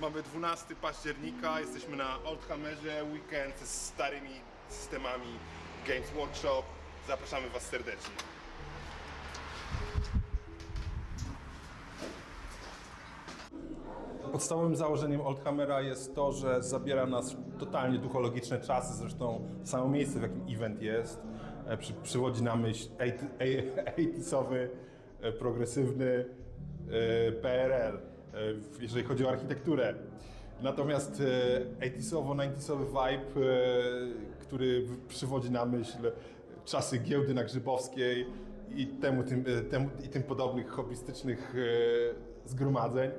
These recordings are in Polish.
Mamy 12 października, jesteśmy na Oldhammerze, weekend z starymi systemami Games Workshop. Zapraszamy Was serdecznie. Podstawowym założeniem Oldhammera jest to, że zabiera nas totalnie duchologiczne czasy, zresztą samo miejsce, w jakim event jest, e, przy, przywodzi na myśl 80sowy, e, progresywny e, PRL, jeżeli chodzi o architekturę. Natomiast e, 80sowo, 90sowy vibe, e, który przywodzi na myśl czasy giełdy na Grzybowskiej i temu, tym, e, temu, i tym podobnych hobbystycznych e, zgromadzeń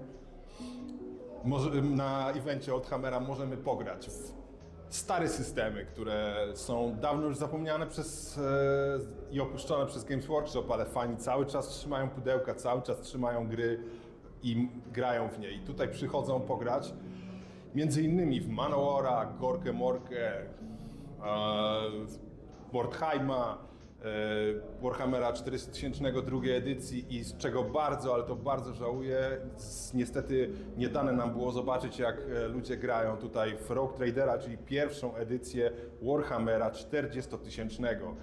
może, na evencie Oldhammera możemy pograć w stare systemy, które są dawno już zapomniane przez e, i opuszczone przez Games Workshop, ale fani cały czas trzymają pudełka, cały czas trzymają gry i grają w nie. I tutaj przychodzą pograć między innymi w Manowara, Gorkę Morkę, e, e, Warhammera 400 tysięcznego drugiej edycji i z czego bardzo, ale to bardzo żałuję, z, niestety nie dane nam było zobaczyć jak e, ludzie grają tutaj w Rogue Tradera, czyli pierwszą edycję Warhammera 40 tysięcznego.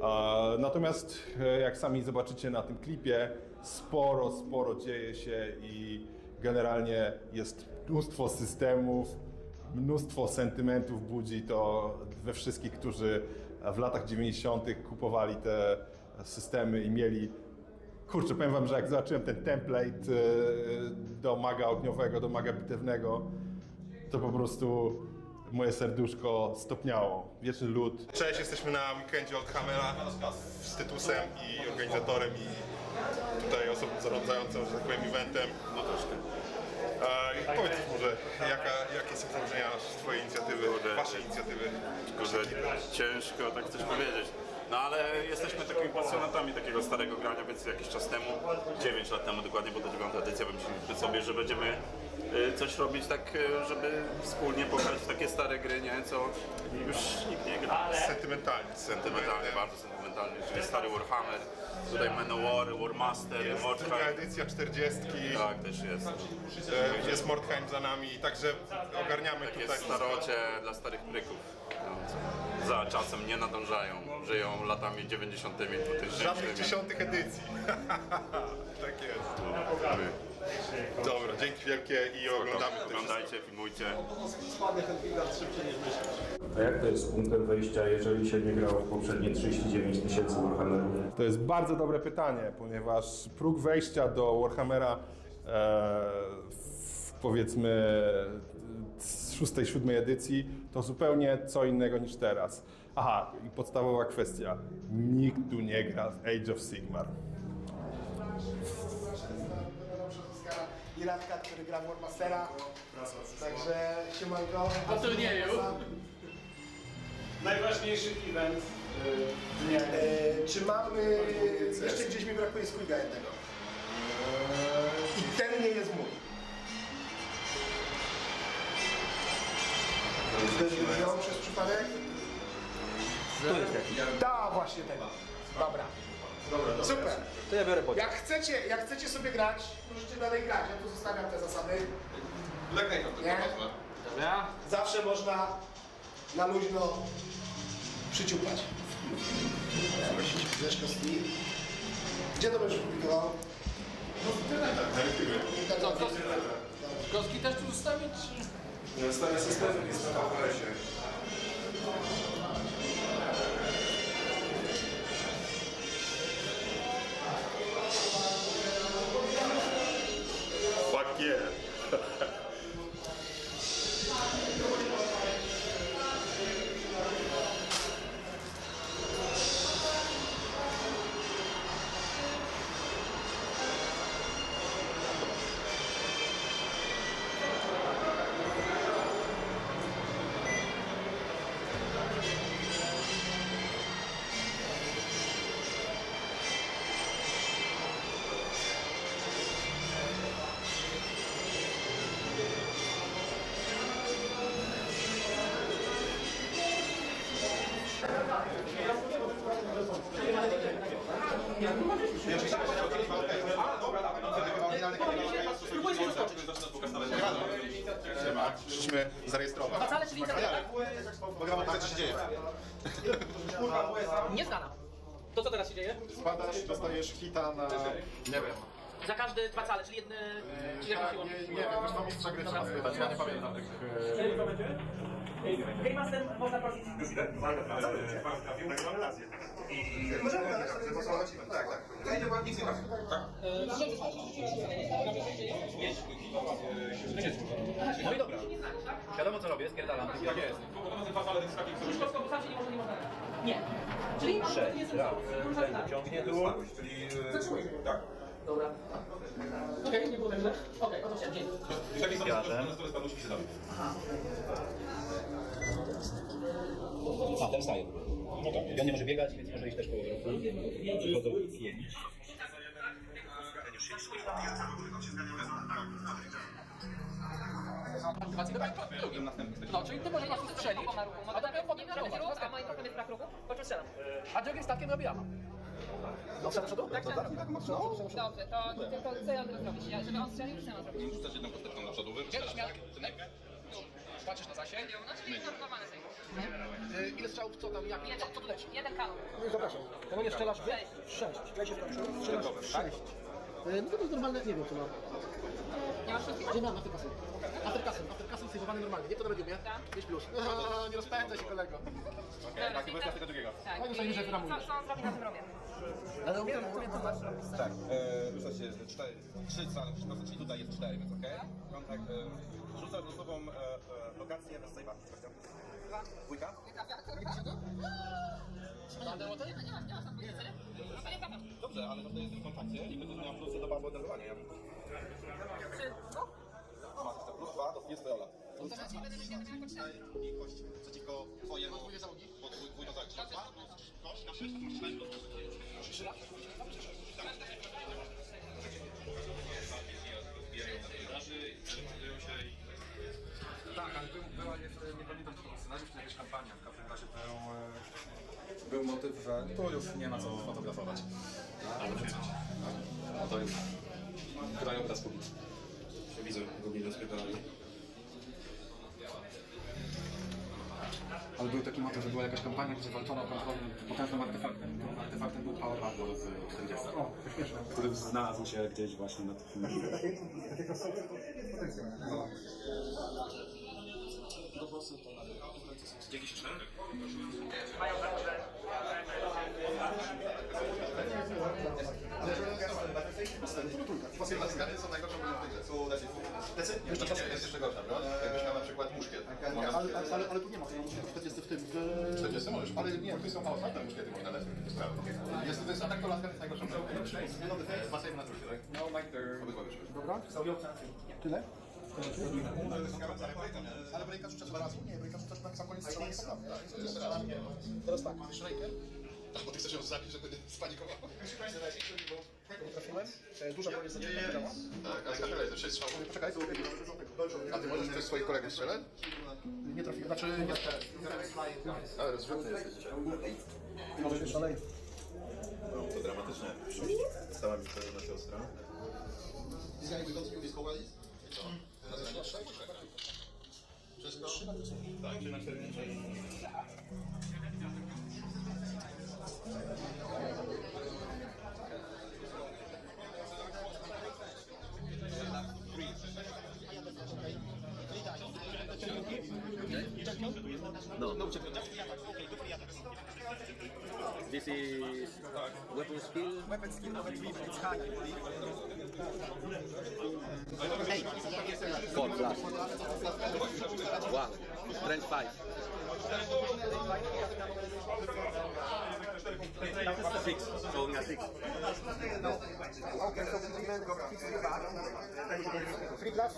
E, Natomiast e, jak sami zobaczycie na tym klipie, sporo, sporo dzieje się i generalnie jest mnóstwo systemów, mnóstwo sentymentów budzi to we wszystkich, którzy w latach 90. kupowali te systemy i mieli. Kurczę, powiem wam, że jak zobaczyłem ten template e, do maga ogniowego, do maga bitewnego, to po prostu moje serduszko stopniało. Wieczny lód. Cześć, jesteśmy na weekendzie Oldhammera z Tytusem i organizatorem i tutaj osobą zarządzającą, że tak powiem, eventem. No troszkę. E, powiedz może, jaka, jakie są założenia Twojej inicjatywy, Waszej inicjatywy? Że ciężko tak coś powiedzieć. No ale jesteśmy takimi pasjonatami takiego starego grania, więc jakiś czas temu, 9 lat temu dokładnie, bo to 9 edycja, wymyśliliśmy sobie, że będziemy y, coś robić tak, y, żeby wspólnie pograć w takie stare gry, nie? Co już nikt nie gra. Sentymentalnie. Sentymentalnie, bardzo sentymentalnie, czyli stary Warhammer, tutaj Manowar, Warmaster, Jest druga Mordheim. edycja 40. Tak, też jest. E, Jest Mordheim za nami, także ogarniamy Takie tutaj. starocie dla starych pryków. Za czasem nie nadążają, żyją latami 90. 2000. Żadnych dziesiątych edycji. tak jest. Dobra, dzięki wielkie i oglądamy to Oglądajcie, filmujcie. A jak to jest z punktem wyjścia, jeżeli się nie grało w poprzednie 39 tysięcy Warhammerów? To jest bardzo dobre pytanie, ponieważ próg wejścia do Warhammera e, w, powiedzmy z szóstej, siódmej edycji to zupełnie co innego niż teraz. Aha, i podstawowa kwestia. Nikt tu nie gra w Age of Sigmar. i Radka, który gra w Warmastera. Także siemanko. Po turnieju. Najważniejszy event y, dnia. E, czy mamy... Jeszcze gdzieś mi brakuje squeega jednego. I ten nie jest mój. Wziął przez przypadek? Da, właśnie tego. Dobra. Super. To ja biorę pociąg. Jak chcecie, jak chcecie sobie grać, możecie dalej grać. Ja tu zostawiam te zasady. Nie? Dobra. Zawsze można na luźno przyciupać. Zresztą Steve. Gdzie to będziesz publikował? Co, kostki, kostki też tu zostawić? Zostawię systemy, jest na konferencie. Spadasz, dostajesz hita na... Nie wiem. Za każdy dwa cale, czyli jedny... Czyli Ja, jedną siłą. nie, nie wiem, już mam mistrza gry trzeba spytać, ja nie pamiętam tych... Game Master można prosić. No i dobra. Wiadomo co robię, spierdalam. Tak jest. Już kostką postaci nie można, nie można. Nie. Czyli masz nie Raz, ten ciągnie tu. Tak. Dobra. Okej, nie było tak źle. Okej, o to chciałem, dzięki. Piarzem. A, ten staje. No tak. I on nie może biegać, więc może iść też po roku. Przychodzą zjeść. Motywację do tańca. No, czyli ty możesz po prostu strzelić, a potem potem ruch, a moim krokiem jest brak ruchu, czym strzelam. a drugim statkiem robi ja. No, do przodu? Tak, tak. Dobrze, to tylko co ja teraz zrobić? Ja, żeby on strzelił, co ja mam zrobić? Rzucasz jedną kosteczką na przodu, śmiał? Patrzysz na zasięg. No, czyli jest zablokowany sobie. Y, Ile strzałów, co tam, jak, co, co tu leci? Jeden kanon. No zapraszam. Tego nie strzelasz w? Sześć. Sześć. Strzelasz w sześć. Y, No to jest normalne, nie wiem co mam. Nie masz wszystkiego? Gdzie mam afterkasem? Afterkasem, afterkasem sejwowany normalnie, nie to na mediumie? Tak. 5 plus. Aha, nie rozpędzaj się kolego. Tak, i wersja tego drugiego. Tak, Fajnie, i że wyramujesz. co, co on zrobi na tym robie? Ale umiem, umiem to masz robić. Tak, e, rzuca się z 4, 3 cale, czyli tutaj jest 4, więc okej. Kontakt, e, rzuca losową e, e, lokację bez save'a. Dwójka? Dobrze, ale to jest w kontakcie i będziesz miał plusy do bazy oderwania. Masz jeszcze plus 2, to jest rola. I kość przeciwko twojemu... Podwójne załogi? Podwójne załogi. Dwa plus kość na 6, masz 4 plus Tak, ale był, była jeszcze, nie pamiętam czy to był scenariusz, czy jakaś kampania. W każdym razie był, e, był motyw, że tu już nie ma co fotografować. Ale. No to jest krajobraz publiczny. Się widzę, go nie rozpierdolali. Była jakaś kampania, gdzie walczono potwornym, potężnym artefaktem. Tym artefaktem był Power Battle z 40. O, który znalazł się gdzieś właśnie na tym Pasywne skany są najgorsze w są lecz. Jeszcze czasem jest jeszcze gorsza, broń. Jakbyś miał na przykład muszkiet. Ale, ale, ale, ale tu nie ma, to ja muszę 40 w tym. W... 40 możesz, ale nie, tu są ostatnie muszkiety, można lecieć. Jest to jest atak, to laska jest najgorszą bronią. Save na trusie, tak? No, like they're... Obydwa wyszły. Dobra? Tyle? Ale breaka rzucasz dwa razy? Nie, breaka rzucasz na sam koniec nie poprawi. Teraz tak, Schreiker. Bo ty chcesz ją zabić, żeby spanikował. Trafiłem. E, Duża broń jest Nie, nie, Tak, ale skapelej, to 6 strzałów. Poczekaj, A ty możesz też swoich kolegów strzelać? nie trafiłem, znaczy nie Ale rozrzutny jesteś dzisiaj. Może szalej. To dramatyczne. Stała mi to na siostra. Wszystko? Tak, czy na 4 This is weapon skill. Weapon skill over 3, it's high, I believe. Four plus. One. Strength five. Six. So we are six. Okay, so three six three. Three plus.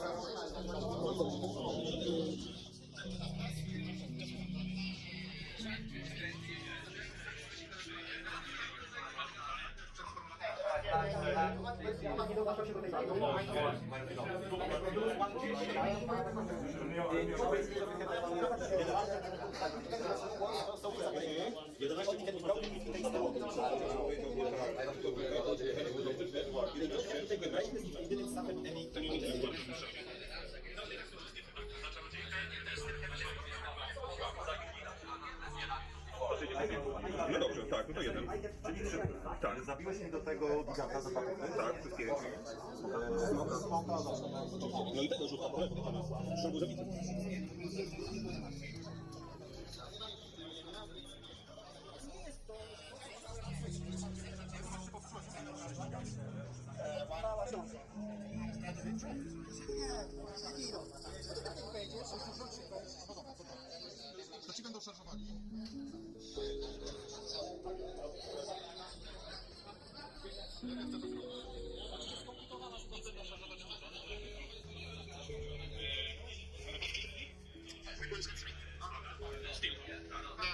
11 tiketów brałem i tutaj stało. Ile to tego daliśmy z nim, jedynym samym, to nie widzę. To jeden. Czyli tak. Zabiłeś mi do tego giganta zapachowego? Tak, wszystkiego. No i tego żółta, szeregu zabity.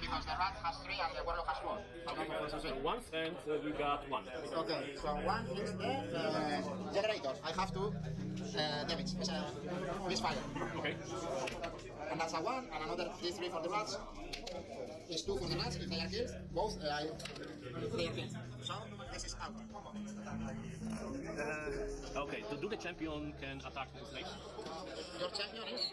Because the rat has three and the warlock has four. And uh, we got one. Okay, so one is the generator. I have to damage. It's a misfire. Okay. And that's a one, and another D3 for the rats. Is two for the rats if they are killed. Both uh, they are killed. So this is out. Okay, to do the champion can attack the snake. Your champion is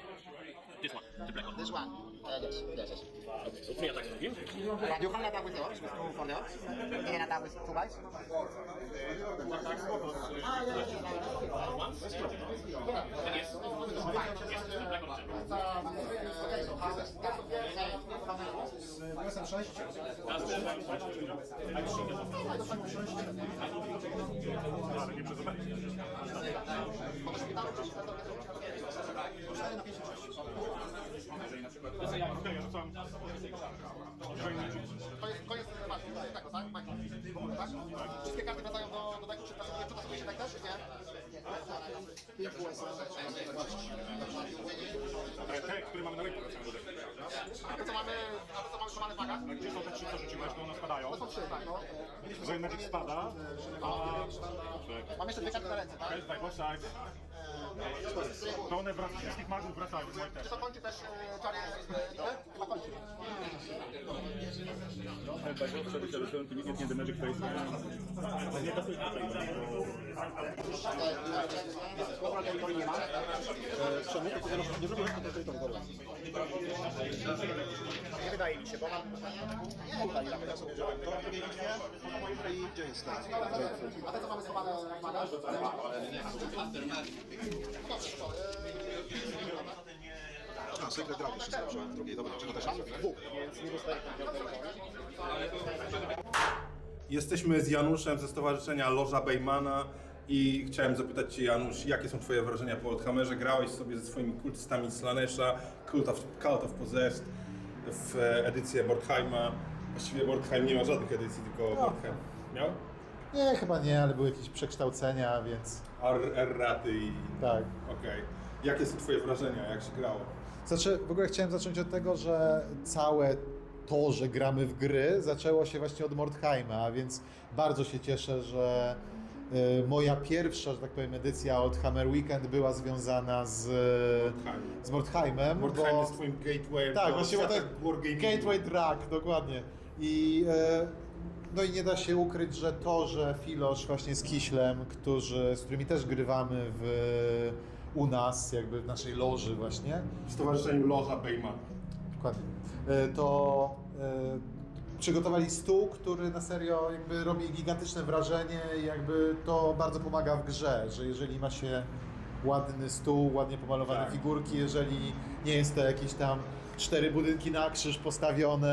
This one, the black one. this one. Uh, yes, yes, yes. Okay, so three attacks on him. And you can attack with the orbs, with two for the orbs. You can attack with two bites. To jest koniec tematu. Tego, tak? Maki. tak? Wszystkie karty wracają do, do deku, czy tam nie przetasuje się tak też, czy nie? Te, które mamy na rynku, wracają do deku. A to co mamy, a to co mamy, co mamy w bagach? Gdzie są te trzy, co rzuciłeś, to one spadają. To są trzy, tak, no. Że Magic spada, a... Mam jeszcze dwie karty na ręce, tak? Jest by both sides. To one wracają, wszystkich magów wracają, moje też. Czy to kończy też e, czary e, Chyba kończy. Nie the Magic Face. Nie wydaje mi się, bo mam tutaj, ja bym sobie wziąłem to. I gdzie jest ten? A te co mamy schowane w bagach? A, Secret Dragon jeszcze sobie wziąłem. Drugiej, dobra, czego też nie. Jesteśmy z Januszem ze Stowarzyszenia Loża Bejmana i chciałem zapytać Cię Janusz, jakie są Twoje wrażenia po Oldhammerze? Grałeś sobie ze swoimi kultystami Slanesha, Cult of, Cult of Possessed w edycję Mordheima. Właściwie Mordheim nie ma żadnych edycji, tylko Mordheim. Miał? Nie, chyba nie, ale były jakieś przekształcenia, więc R- R-raty i... tak. Okej. Jakie są Twoje wrażenia, jak się grało? Znaczy, w ogóle chciałem zacząć od tego, że całe to, że gramy w gry, zaczęło się właśnie od Mordheima, więc bardzo się cieszę, że moja pierwsza, że tak powiem, edycja od Hammer Weekend była związana z, z Mordheimem. Mordheim bo- jest Twoim gateway Tak, właśnie wargaming. Gateway Drag, dokładnie. I, e, no i nie da się ukryć, że to, że Filosz właśnie z Kiślem, którzy, z którymi też grywamy w, u nas, jakby w naszej loży właśnie, W Stowarzyszeniu Loża Bejmana. dokładnie, e, to e, przygotowali stół, który na serio jakby robi gigantyczne wrażenie i jakby to bardzo pomaga w grze, że jeżeli ma się ładny stół, ładnie pomalowane Tak. figurki, jeżeli nie jest to jakieś tam cztery budynki na krzyż postawione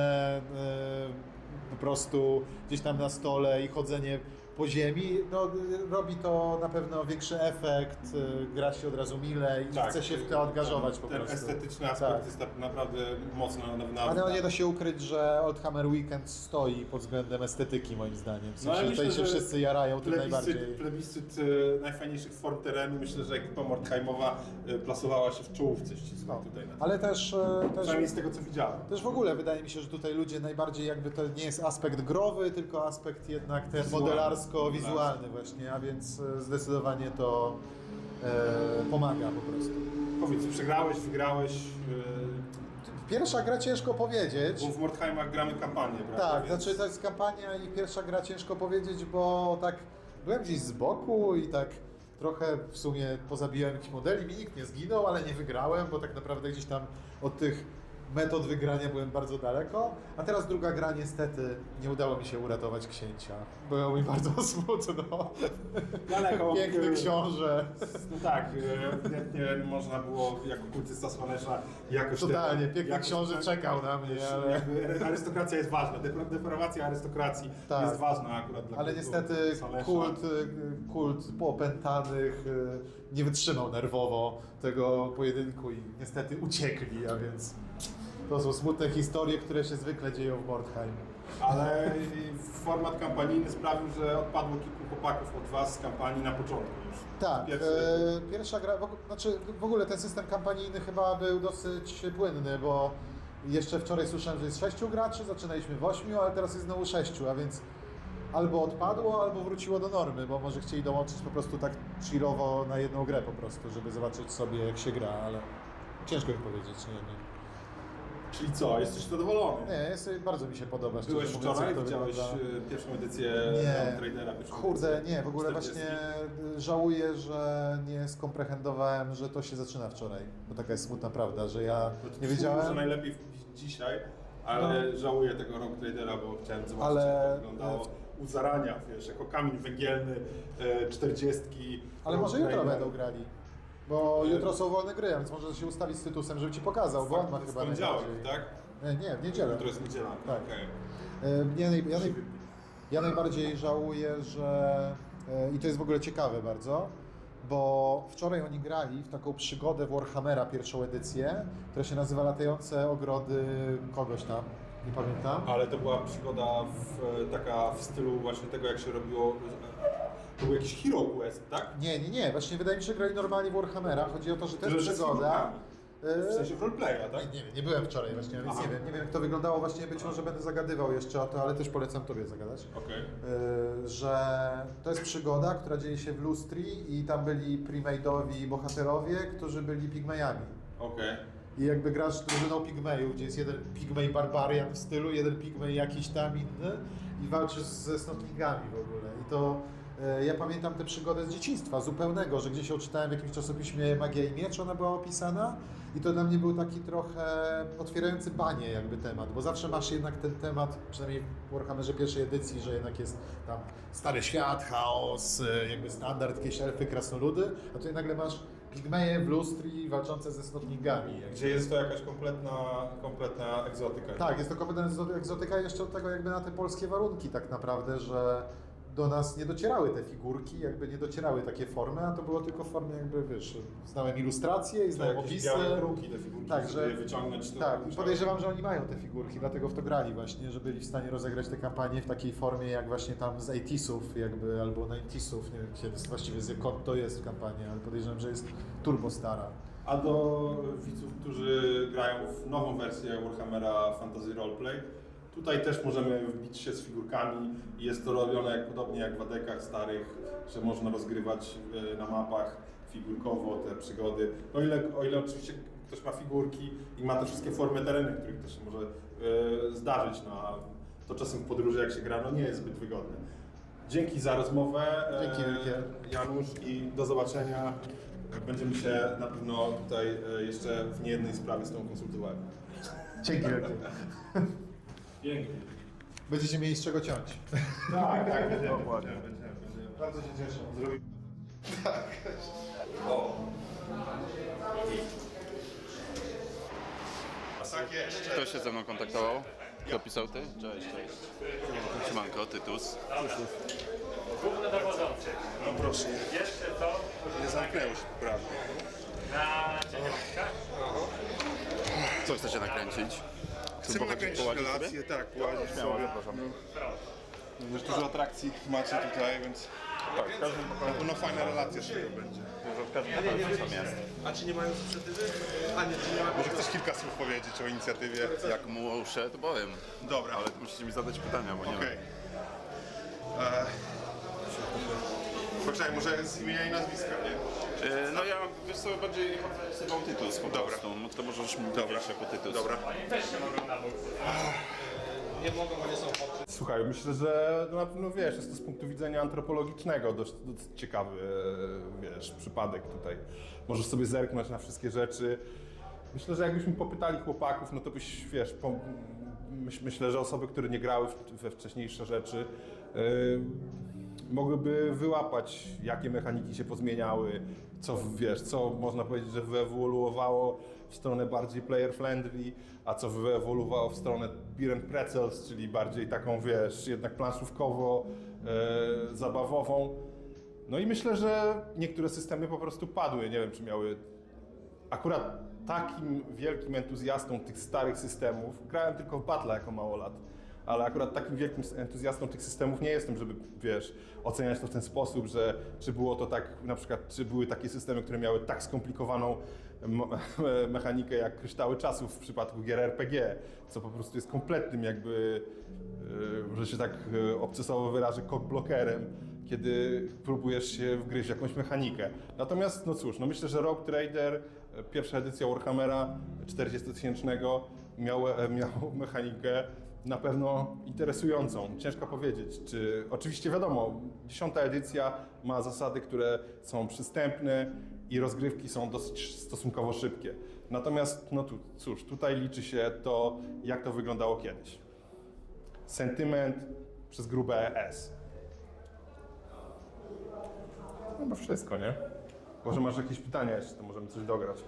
e, po prostu gdzieś tam na stole i chodzenie po ziemi, no, robi to na pewno większy efekt, e, gra się od razu mile i Tak. chce się w to angażować po Ten prostu. estetyczny aspekt Tak. jest tak naprawdę mocno na, na, Ale no, nie da się ukryć, że Oldhammer Weekend stoi pod względem estetyki moim zdaniem. W No, sensie myślę, tutaj się wszyscy jarają tym najbardziej. plebiscyt, e, najfajniejszych form terenu. Myślę, że ekipa Mordheimowa e, plasowała się w czołówce ścisłej tutaj. Na Ale też, też, Przynajmniej z tego co widziałem. też w ogóle wydaje mi się, że tutaj ludzie najbardziej jakby to nie jest aspekt growy, tylko aspekt jednak ten Wizualny. Modelarsko-wizualny właśnie, a więc e, zdecydowanie to e, pomaga po prostu. Powiedz, przegrałeś, wygrałeś. e, Pierwsza gra ciężko powiedzieć. Bo w Mordheimach gramy kampanię, prawda? Tak, Więc- znaczy to jest kampania i pierwsza gra ciężko powiedzieć, bo tak byłem gdzieś z boku i tak trochę w sumie pozabijałem jakichś modeli, mi nikt nie zginął, ale nie wygrałem, bo tak naprawdę gdzieś tam od tych metod wygrania byłem bardzo daleko. A teraz druga gra niestety nie udało mi się uratować księcia. Było mi bardzo smutno. Daleko. Piękny e, książę. No tak, e, ewidentnie można było jako kultysta Słanesza jakoś... Totalnie, piękny jakoś- książę czekał na mnie, ale... Arystokracja jest ważna, depra- deprawacja arystokracji Tak. jest ważna akurat dla Ale niestety kult, y, kult popętanych y, nie wytrzymał nerwowo tego pojedynku i niestety uciekli, a więc to są smutne historie, które się zwykle dzieją w Mordheim. Ale format kampanijny sprawił, że odpadło kilku chłopaków od was z kampanii na początku już. Tak, Pierwszy- e, pierwsza gra, w, znaczy w ogóle ten system kampanijny chyba był dosyć płynny, bo jeszcze wczoraj słyszałem, że jest sześciu graczy, zaczynaliśmy w ośmiu, ale teraz jest znowu sześciu, a więc albo odpadło, albo wróciło do normy, bo może chcieli dołączyć po prostu tak chillowo na jedną grę po prostu, żeby zobaczyć sobie jak się gra, ale ciężko mi powiedzieć, nie wiem. Czyli co, jesteś zadowolony? Nie, jest, bardzo mi się podoba. szczerze Byłeś mówiąc, wczoraj, jak to widziałeś wygląda. e, pierwszą edycję Nie. Tradera? pierwszą Kurde, edycję nie, w ogóle 40. właśnie y, żałuję, że nie skomprehendowałem, że to się zaczyna wczoraj. Bo taka jest smutna prawda, że ja nie Że wiedziałem, najlepiej wbić dzisiaj, ale żałuję tego Rock Tradera, bo chciałem zobaczyć No. Ale- jak to wyglądało u zarania, wiesz, jako kamień węgielny, e, 40. ale Rock może jutro Trader. będą grali. Bo jutro są wolne gry, więc może się ustawić z Tytusem, żeby ci pokazał, bo on ma W chyba poniedziałek, najbardziej... tak? Nie, nie, w niedzielę. Jutro jest niedziela. Tak. okej. E, Ja, naj, ja, naj, ja najbardziej żałuję, że e, i to jest w ogóle ciekawe bardzo, bo wczoraj oni grali w taką przygodę Warhammera pierwszą edycję, która się nazywa Latające Ogrody kogoś tam, nie pamiętam. Ale to była przygoda w, taka w stylu właśnie tego, jak się robiło. To był jakiś Hero Quest, tak? Nie, nie, nie, właśnie wydaje mi się, że grali normalnie w Warhammera. Chodzi o to, że to jest Że- że z przygoda. e, W sensie roleplaya, tak? Nie, nie, nie byłem wczoraj właśnie, więc Aha. nie wiem, nie wiem jak to wyglądało właśnie, być może będę zagadywał jeszcze o to, ale też polecam Tobie zagadać. Okej. Y, że to jest przygoda, która dzieje się w Lustri i tam byli premade'owi bohaterowie, którzy byli pigmejami. Okej. I jakby grasz drużyną pigmejów, gdzie jest jeden pigmej barbarian w stylu, jeden pigmej jakiś tam inny i walczysz ze snotlingami w ogóle. I to e, ja pamiętam tę przygodę z dzieciństwa, zupełnego, że gdzieś ją czytałem w jakimś czasopiśmie Magia i Miecz, ona była opisana i to dla mnie był taki trochę otwierający banie jakby temat, bo zawsze masz jednak ten temat, przynajmniej w Warhammerze pierwszej edycji, że jednak jest tam stary świat, chaos, e, jakby standard, jakieś elfy, krasnoludy, a tutaj nagle masz pigmeje w lustri walczące ze snotlingami. jakby. Gdzie jest to jakaś kompletna, kompletna egzotyka. Tak, jest to kompletna egzo- egzotyka jeszcze od tego jakby na te polskie warunki tak naprawdę, że do nas nie docierały te figurki, jakby nie docierały takie formy, a to było tylko w formie jakby, wiesz, znałem ilustracje i znałem jakieś opisy. białe druki, te figurki, Tak, żeby że- je wyciągnąć. Tak, podejrzewam, że oni mają te figurki, dlatego w to grali właśnie, że byli w stanie rozegrać tę kampanię w takiej formie jak właśnie tam z 80sów jakby, albo 90sów, nie wiem kiedy właściwie z kąt to jest kampania, ale podejrzewam, że jest turbo stara. A do widzów, którzy grają w nową wersję Warhammera Fantasy Roleplay, tutaj też możemy wbić się z figurkami i jest to robione jak, podobnie jak w adekach starych, że można rozgrywać e, na mapach figurkowo te przygody. O ile, o ile oczywiście ktoś ma figurki i ma te wszystkie formy tereny, których też się może e, zdarzyć na to czasem w podróży jak się gra, no nie jest zbyt wygodne. Dzięki za rozmowę. e, Dzięki wielkie. Janusz i do zobaczenia. Będziemy się na pewno tutaj jeszcze w niejednej sprawie z tą konsultowali. Dzięki wielkie. Pięknie. Będziecie mieli z czego ciąć. Tak, tak, będziemy, będziemy, będziemy, będziemy. Bardzo się cieszę. Zrobi... Tak jest. Kto się ze mną kontaktował? Kto pisał ty? Cześć, cześć. Siemanko, Tytus. Główny dowodzący. No proszę. Jeszcze to Nie zamknęło się prawie. na cieniątkach. Co chcecie nakręcić? Chcemy nakręcić relacje, tak, połazić Śmiało, sobie. zapraszam. Też dużo atrakcji macie tutaj, więc Tak, w każdym na pewno fajna relacja z tego będzie. w każdym pokoju coś tam jest. A czy nie mają inicjatywy? A nie, czy nie ma... Może chcesz kilka słów powiedzieć o inicjatywie? Jak muszę, to powiem. Dobra, Ale musicie mi zadać pytania, bo nie okej. wiem. Eee, Poczekaj, może z imienia i nazwiska, nie? E, No ja wiesz co, bardziej o tytuł po prostu. No to możesz mi powiedzieć jako tytuł. Dobra. Oni też się mogą na bok. Słuchaj, myślę, że na pewno wiesz, jest to z punktu widzenia antropologicznego dość, dość ciekawy e, wiesz, przypadek tutaj. Możesz sobie zerknąć na wszystkie rzeczy. Myślę, że jakbyśmy popytali chłopaków, no to byś, wiesz, po, myśl, myślę, że osoby, które nie grały w, we wcześniejsze rzeczy, e, mogłyby wyłapać, jakie mechaniki się pozmieniały, co wiesz, co można powiedzieć, że wyewoluowało w stronę bardziej player friendly, a co wyewoluowało w stronę beer and pretzels, czyli bardziej taką, wiesz, jednak planszówkowo e, zabawową. No i myślę, że niektóre systemy po prostu padły. Nie wiem, czy miały akurat takim wielkim entuzjastą tych starych systemów, grałem tylko w Battle jako małolat, ale akurat takim wielkim entuzjastą tych systemów nie jestem, żeby, wiesz, oceniać to w ten sposób, że czy było to tak, na przykład, czy były takie systemy, które miały tak skomplikowaną mechanikę jak kryształy czasów w przypadku gier RPG, co po prostu jest kompletnym jakby, yy, że się tak yy, obcesowo wyrażę, cockblockerem, kiedy próbujesz się wgryźć w jakąś mechanikę. Natomiast, no cóż, no myślę, że Rogue Trader, e, pierwsza edycja Warhammera 40-tysięcznego miał, e, miał mechanikę na pewno interesującą. Ciężko powiedzieć, czy... Oczywiście wiadomo, dziesiąta edycja ma zasady, które są przystępne i rozgrywki są dosyć stosunkowo szybkie. Natomiast, no tu, cóż, tutaj liczy się to, jak to wyglądało kiedyś. Sentyment przez grube S. Chyba wszystko, nie? Może masz jakieś pytania jeszcze, to możemy coś dograć.